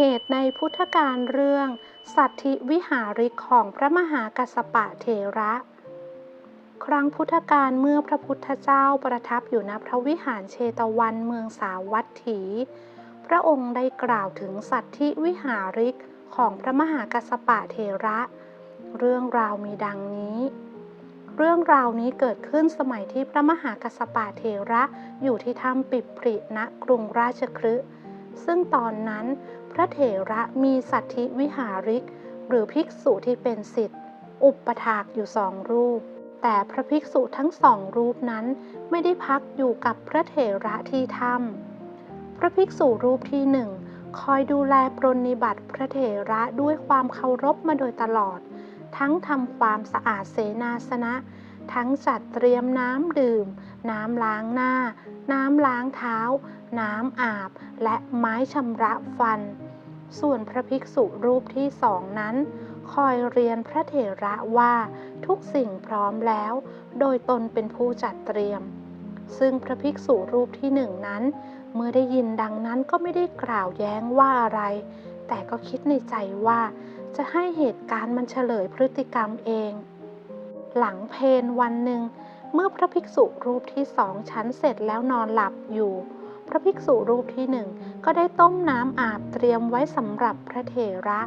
เหตุในพุทธการเรื่อง สัตธิวิหาริกของพระมหากัสสปะเถระ ครั้งพุทธกาลเมื่อพระพุทธเจ้าประทับอยู่ณพระวิหารเชตวันเมืองสาวัตถี พระองค์ได้กล่าวถึงสัตธิวิหาริกของพระมหากัสสปะเถระ เรื่องราวมีดังนี้ เรื่องราวนี้เกิดขึ้นสมัยที่พระมหากัสสปะเถระอยู่ที่ถ้ำปิปริณกรุงราชคฤห์ซึ่งตอนนั้น พระเถระมีสัตธิวิหาริก หรือภิกษุที่เป็นสิทธิ์อุปถากอยู่สองรูป แต่พระภิกษุทั้งสองรูปนั้นไม่ได้พักอยู่กับพระเถระที่ถ้ำพระภิกษุรูปที่หนึ่งคอยดูแลปรนนิบัติพระเถระด้วยความเคารพมาโดยตลอด ทั้งทำความสะอาดเสนาสนะ ทั้งจัดเตรียมน้ำดื่ม น้ำล้างหน้า น้ำล้างเท้า น้ำอาบ และไม้ชำระฟัน ส่วนพระภิกษุรูปที่สองนั้น คอยเรียนพระเถระว่าทุกสิ่งพร้อมแล้ว โดยตนเป็นผู้จัดเตรียม ซึ่งพระภิกษุรูปที่หนึ่งนั้น เมื่อได้ยินดังนั้นก็ไม่ได้กล่าวแย้งว่าอะไร แต่ก็คิดในใจว่า จะให้เหตุการณ์มันเฉลยพฤติกรรมเอง หลังเพนวันหนึ่ง เมื่อพระภิกษุรูปที่สองชั้นเสร็จแล้วนอนหลับอยู่ พระภิกษุรูปที่หนึ่งก็ได้ต้มน้ำอาบเตรียมไว้สำหรับพระเถระ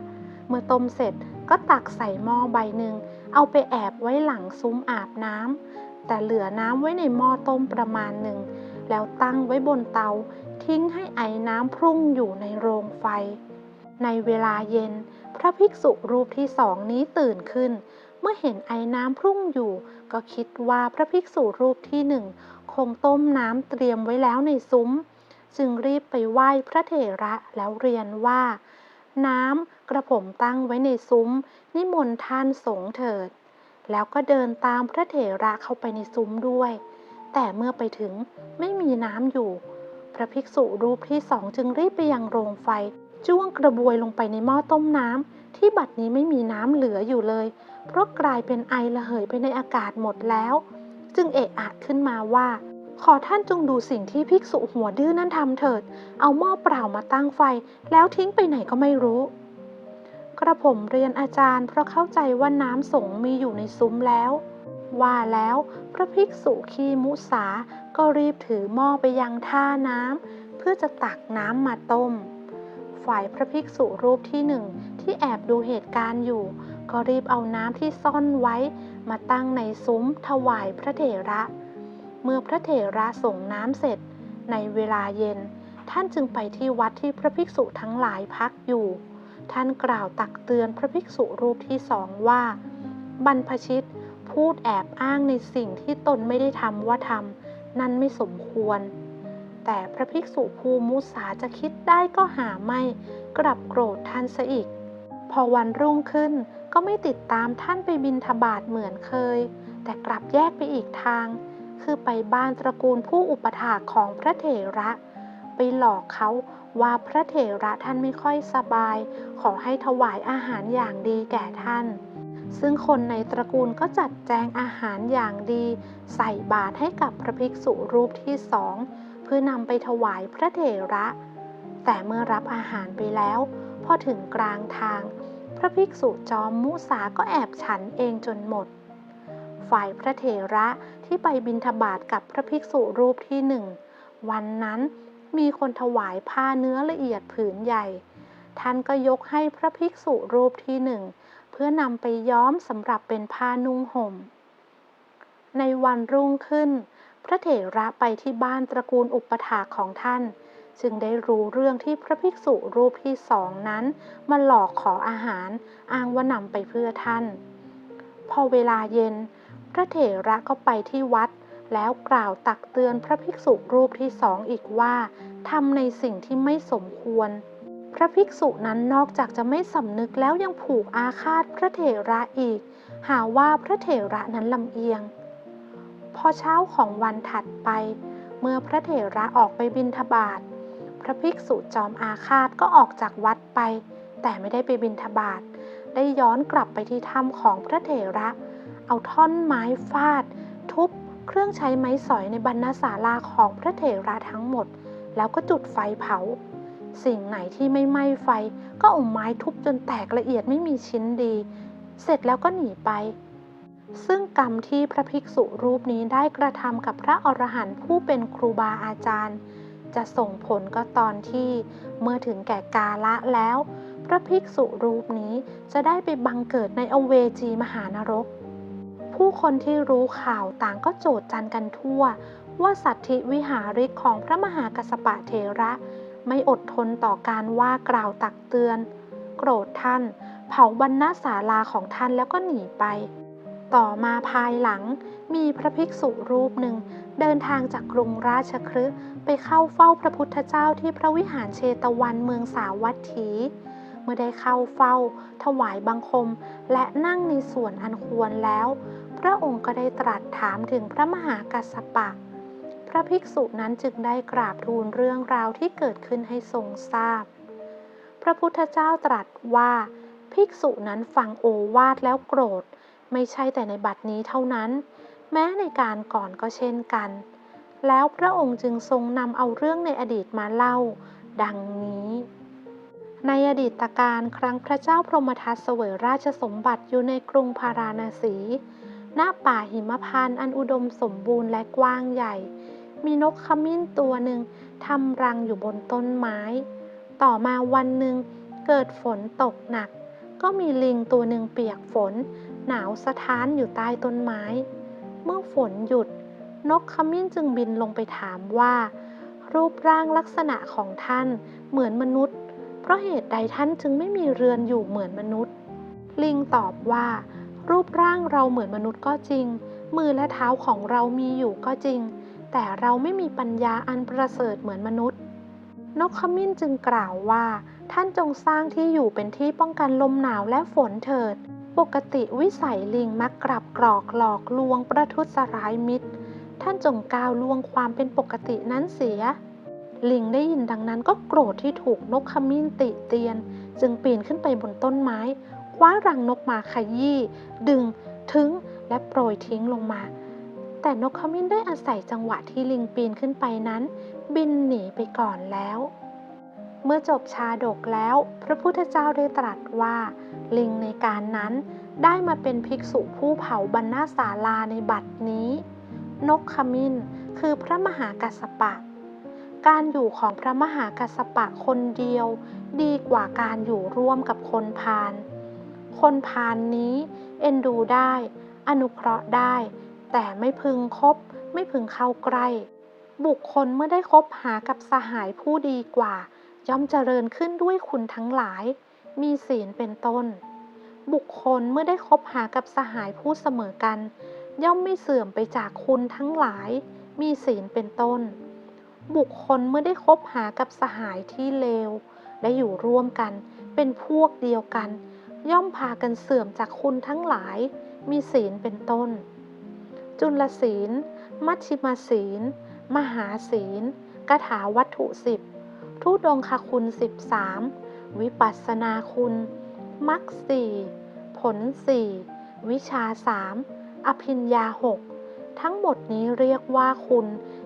เมื่อต้มเสร็จก็ตักใส่หม้อใบหนึ่ง เอาไปแอบไว้หลังซุ้มอาบน้ำแต่เหลือน้ำไว้ในหม้อต้มประมาณหนึ่ง แล้วตั้งไว้บนเตา ทิ้งให้ไอน้ำพุ่งอยู่ในโรงไฟ ในเวลาเย็น พระภิกษุรูปที่สองนี้ตื่นขึ้น เมื่อเห็นไอน้ำพุ่งอยู่ ก็คิดว่าพระภิกษุรูปที่หนึ่ง งต้มน้ำเตรียมไว้แล้วในซุ้ม จึงรีบไปไหว้พระเถระแล้วเรียนว่า น้ำกระผมตั้งไว้ในซุ้ม นิมนต์ท่านสงเถิด แล้วก็เดินตามพระเถระเข้าไปในซุ้มด้วย แต่เมื่อไปถึงไม่มีน้ำอยู่ พระภิกษุรูปที่สองจึงรีบไปยังโรงไฟ จ้วงกระบวยลงไปในหม้อต้มน้ำที่บัดนี้ไม่มีน้ำเหลืออยู่เลย เพราะกลายเป็นไอระเหยไปในอากาศหมดแล้วจึงเอะอะขึ้นมาว่า ขอท่านจงดูสิ่งที่ภิกษุหัวดื้อนั่นทำเถิด เอาหม้อเปล่ามาตั้งไฟ แล้วทิ้งไปไหนก็ไม่รู้ กระผมเรียนอาจารย์เพราะเข้าใจว่าน้ำสงมีอยู่ในซุ้มแล้ว ว่าแล้วพระภิกษุขีมุสา ก็รีบถือหม้อไปยังท่าน้ำเพื่อจะตักน้ำมาต้ม ฝ่ายพระภิกษุรูปที่หนึ่งที่แอบดูเหตุการณ์อยู่ ก็รีบเอาน้ำที่ซ่อนไว้ มาตั้งในซุ้มถวายพระเถระ เมื่อพระเถระส่งน้ำเสร็จ ในเวลาเย็น ท่านจึงไปที่วัดที่พระภิกษุทั้งหลายพักอยู่ ท่านกล่าวตักเตือนพระภิกษุรูปที่สองว่า บรรพชิตพูดแอบอ้างในสิ่งที่ตนไม่ได้ทำว่าทำนั่นไม่สมควร แต่พระภิกษุภูมุสาจะคิดได้ก็หาไม่ กลับโกรธท่านซะอีก พอวันรุ่งขึ้นก็ไม่ติดตามท่านไปบินทบาทเหมือนเคย แต่กลับแยกไปอีกทาง คือไปบ้านตระกูลผู้อุปถากของพระเถระ ไปหลอกเขาว่าพระเถระท่านไม่ค่อยสบาย ขอให้ถวายอาหารอย่างดีแก่ท่าน ซึ่งคนในตระกูลก็จัดแจงอาหารอย่างดี ใส่บาตรให้กับพระภิกษุรูปที่สองเพื่อนำไปถวายพระเถระ แต่เมื่อรับอาหารไปแล้ว พอถึงกลางทาง พระภิกษุจอมมุสาก็แอบฉันเองจนหมด ฝ่ายพระเถระ ที่ไปบิณฑบาตกับพระภิกษุรูปที่หนึ่ง วันนั้นมีคนถวายผ้าเนื้อละเอียดผืนใหญ่ ท่านก็ยกให้พระภิกษุรูปที่หนึ่ง เพื่อนำไปย้อมสำหรับเป็นผ้านุ่งห่ม ในวันรุ่งขึ้น พระเถระไปที่บ้านตระกูลอุปถาของท่าน จึงได้รู้เรื่องที่พระภิกษุรูปที่สองนั้น มาหลอกขออาหารอ้างว่านำไปเพื่อท่าน พอเวลาเย็น พระเถระก็ไปที่วัด แล้วกล่าวตักเตือนพระภิกษุรูปที่สองอีกว่าทำในสิ่งที่ไม่สมควร พระภิกษุนั้นนอกจากจะไม่สำนึกแล้วยังผูกอาฆาตพระเถระอีก หาว่าพระเถระนั้นลำเอียง พอเช้าของวันถัดไป เมื่อพระเถระออกไปบิณฑบาตพระภิกษุจอมอาฆาตก็ออกจากวัดไป แต่ไม่ได้ไปบิณฑบาตได้ย้อนกลับไปที่ถ้ำของพระเถระ เอาท่อนไม้ฟาด ทุบเครื่องใช้ไม้สอยในบรรณศาลาของพระเถระทั้งหมด แล้วก็จุดไฟเผา สิ่งไหนที่ไม่ไหม้ไฟ ก็เอาไม้ทุบจนแตกละเอียดไม่มีชิ้นดี เสร็จแล้วก็หนีไป ซึ่งกรรมที่พระภิกษุรูปนี้ได้กระทำกับพระอรหันต์ผู้เป็นครูบาอาจารย์ จะส่งผลก็ตอนที่เมื่อถึงแก่กาละแล้ว พระภิกษุรูปนี้จะได้ไปบังเกิดในอเวจีมหานรก ผู้คนที่รู้ข่าวต่างก็โจดจันกันทั่ว ว่าสัตธิวิหาริกของพระมหากัสสปะเทระ ไม่อดทนต่อการว่ากล่าวตักเตือน โกรธท่าน เผาบรรณศาลาของท่านแล้วก็หนีไป ต่อมาภายหลังมีพระภิกษุรูปหนึ่ง เดินทางจากกรุงราชคฤห์ไปเข้าเฝ้าพระพุทธเจ้าที่พระวิหารเชตวันเมืองสาวัตถี เมื่อได้เข้าเฝ้า ถวายบังคม และนั่งในส่วนอันควรแล้ว พระองค์ก็ได้ตรัสถามถึงพระมหากัสสปะ พระภิกษุนั้นจึงได้กราบทูลเรื่องราวที่เกิดขึ้นให้ทรงทราบ พระพุทธเจ้าตรัสว่าภิกษุนั้นฟังโอวาทแล้วโกรธ ไม่ใช่แต่ในบัดนี้เท่านั้น แม้ในการก่อนก็เช่นกัน แล้วพระองค์จึงทรงนำเอาเรื่องในอดีตมาเล่า ดังนี้ ในอดีตการครั้งพระเจ้าพรหมทัตเสวยราชสมบัติอยู่ในกรุงพาราณสี ณป่าหิมพานต์อันอุดมสมบูรณ์และกว้างใหญ่ มีนกขมิ้นตัวหนึ่งทำรังอยู่บนต้นไม้ ต่อมาวันหนึ่งเกิดฝนตกหนัก ก็มีลิงตัวหนึ่งเปียกฝน หนาวสะท้านอยู่ใต้ต้นไม้ เมื่อฝนหยุด นกขมิ้นจึงบินลงไปถามว่า รูปร่างลักษณะของท่านเหมือนมนุษย์ เพราะเหตุใดท่านจึงไม่มีเรือนอยู่เหมือนมนุษย์ ลิงตอบว่า รูปร่างเราเหมือนมนุษย์ก็จริง มือและเท้าของเรามีอยู่ก็จริง แต่เราไม่มีปัญญาอันประเสริฐเหมือนมนุษย์ นกขมิ้นจึงกล่าวว่า ท่านจงสร้างที่อยู่เป็นที่ป้องกันลมหนาวและฝนเถิด ปกติวิสัยลิงมักกลับกรอกหลอกลวงประทุษร้ายมิตร ท่านจงก้าวล่วงความเป็นปกตินั้นเสียลิงได้ยินดังนั้นก็โกรธที่ถูกนกขมิ้นติเตียน จึงปีนขึ้นไปบนต้นไม้ คว้ารังนกมาขยี้ดึงถึงและโปรยทิ้งลงมา แต่นกขมิ้นได้อาศัยจังหวะที่ลิงปีนขึ้นไปนั้น บินหนีไปก่อนแล้ว เมื่อจบชาดกแล้ว พระพุทธเจ้าได้ตรัสว่า ลิงในการนั้นได้มาเป็นภิกษุผู้เผาบรรณาศาลาในบัดนี้ นกขมิ้นคือพระมหากัสสปะ การอยู่ของพระมหากัสสปะคนเดียว ดีกว่าการอยู่ร่วมกับคนพาล คนพานนี้ เอ็นดูได้ อนุเคราะห์ได้ แต่ไม่พึงคบ ไม่พึงเข้าใกล้ บุคคลเมื่อได้คบหากับสหายผู้ดีกว่า ย่อมเจริญขึ้นด้วยคุณทั้งหลาย มีศีลเป็นต้น บุคคลเมื่อได้คบหากับสหายผู้เสมอกัน ย่อมไม่เสื่อมไปจากคุณทั้งหลาย มีศีลเป็นต้น บุคคลเมื่อได้คบหากับสหายที่เลวและอยู่ร่วมกัน เป็นพวกเดียวกัน ย่อมพากันเสื่อมจากคุณทั้งหลาย มีศีลเป็นต้น จุลศีล มัชชิมศีล มหาศีลกถาวัตถุสิบทุดงคคุณสิบสามวิปัสสนาคุณมรรคสี่ผลสี่วิชาสามอภิญญาหกทั้งหมดนี้เรียกว่าคุณ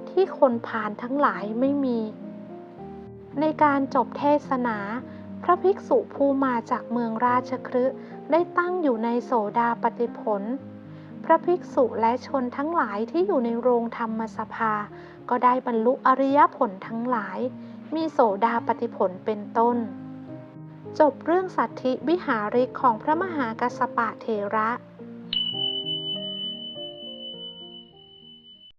ที่คนผ่านทั้งหลายไม่มี ในการจบเทศนา พระภิกษุผู้มาจากเมืองราชครึได้ตั้งอยู่ในโสดาปฏิผล พระภิกษุและชนทั้งหลายที่อยู่ในโรงธรรมสภา ก็ได้บรรลุอริยผลทั้งหลาย มีโสดาปฏิผลเป็นต้น จบเรื่องสัตธิวิหาริกของพระมหากัสสปะเทระ